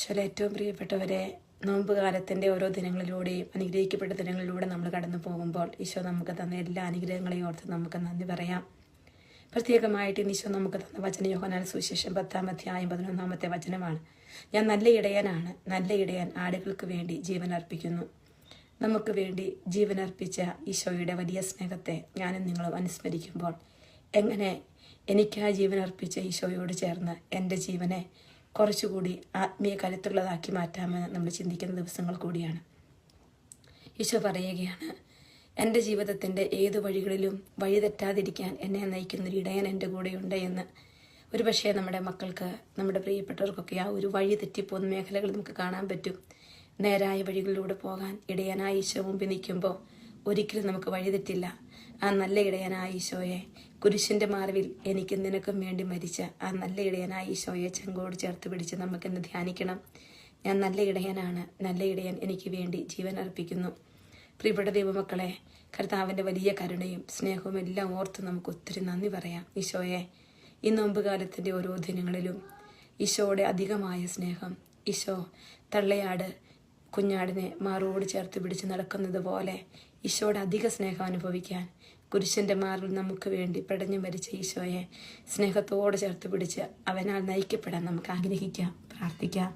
ഈശോയിലെ ഏറ്റവും പ്രിയപ്പെട്ടവരെ നോമ്പ് കാലത്തിന്റെ ഓരോ ദിനങ്ങളിലൂടെയും അനുഗ്രഹിക്കപ്പെട്ട ദിനങ്ങളിലൂടെ നമ്മൾ കടന്നു പോകുമ്പോൾ ഈശോ നമുക്ക് തന്ന എല്ലാ അനുഗ്രഹങ്ങളെയും ഓർത്ത് നമുക്ക് നന്ദി പറയാം. പ്രത്യേകമായിട്ട് ഈശോ നമുക്ക് തന്ന വചന യോഹനാൽ സുവിശേഷം പത്താം അധ്യായം പതിനൊന്നാമത്തെ വചനമാണ്. ഞാൻ നല്ല ഇടയനാണ് നല്ല ഇടയൻ ആടുകൾക്ക് വേണ്ടി ജീവൻ അർപ്പിക്കുന്നു. നമുക്ക് വേണ്ടി ജീവൻ അർപ്പിച്ച ഈശോയുടെ വലിയ സ്നേഹത്തെ ഞാനും നിങ്ങളും അനുസ്മരിക്കുമ്പോൾ എങ്ങനെ എനിക്കാ ജീവൻ അർപ്പിച്ച ഈശോയോട് ചേർന്ന് എന്റെ ജീവനെ കുറച്ചുകൂടി ആത്മീയ കരുത്തുള്ളതാക്കി മാറ്റാമെന്ന് നമ്മൾ ചിന്തിക്കുന്ന ദിവസങ്ങൾ കൂടിയാണ്. ഈശോ പറയുകയാണ് എന്റെ ജീവിതത്തിന്റെ ഏത് വഴികളിലും വഴി തെറ്റാതിരിക്കാൻ എന്നെ നയിക്കുന്ന ഒരു ഇടയൻ എന്റെ കൂടെയുണ്ട് എന്ന്. ഒരു പക്ഷേ നമ്മുടെ മക്കൾക്ക് നമ്മുടെ പ്രിയപ്പെട്ടവർക്കൊക്കെ ആ ഒരു വഴി തെറ്റിപ്പോകുന്ന മേഖലകൾ നമുക്ക് കാണാൻ പറ്റും. നേരായ വഴികളിലൂടെ പോകാൻ ഇടയനായ ഈശോ മുമ്പിൽ നിൽക്കുമ്പോൾ ഒരിക്കലും നമുക്ക് വഴി തെറ്റില്ല. ആ നല്ല ഇടയനായ ഈശോയെ കുരിശിന്റെ മാർവിൽ എനിക്ക് നിനക്കും വേണ്ടി മരിച്ച ആ നല്ല ഇടയനായ ഈശോയെ ചെങ്കോട് ചേർത്ത് പിടിച്ച് നമുക്കെന്ന് ധ്യാനിക്കണം. ഞാൻ നല്ല ഇടയനാണ്. നല്ല ഇടയൻ എനിക്ക് വേണ്ടി ജീവൻ അർപ്പിക്കുന്നു. പ്രിയപ്പെട്ട ദൈവമക്കളെ കർത്താവിന്റെ വലിയ കരുണയും സ്നേഹവും എല്ലാം ഓർത്ത് നമുക്ക് ഒത്തിരി നന്ദി പറയാം. ഈശോയെ ഈ നോമ്പ് കാലത്തിന്റെ ഓരോ ദിനങ്ങളിലും ഈശോയുടെ അധികമായ സ്നേഹം ഈശോ തള്ളയാട് കുഞ്ഞാടിനെ മാറോട് ചേർത്ത് പിടിച്ച് നടക്കുന്നത് പോലെ ഈശോയുടെ അധിക സ്നേഹം അനുഭവിക്കാൻ കുരിശന്റെ മാറിൽ നമുക്ക് വേണ്ടി പെടഞ്ഞു മരിച്ച ഈശോയെ സ്നേഹത്തോടെ ചേർത്ത് പിടിച്ച് അവനാൽ നയിക്കപ്പെടാൻ നമുക്ക് ആഗ്രഹിക്കാം പ്രാർത്ഥിക്കാം.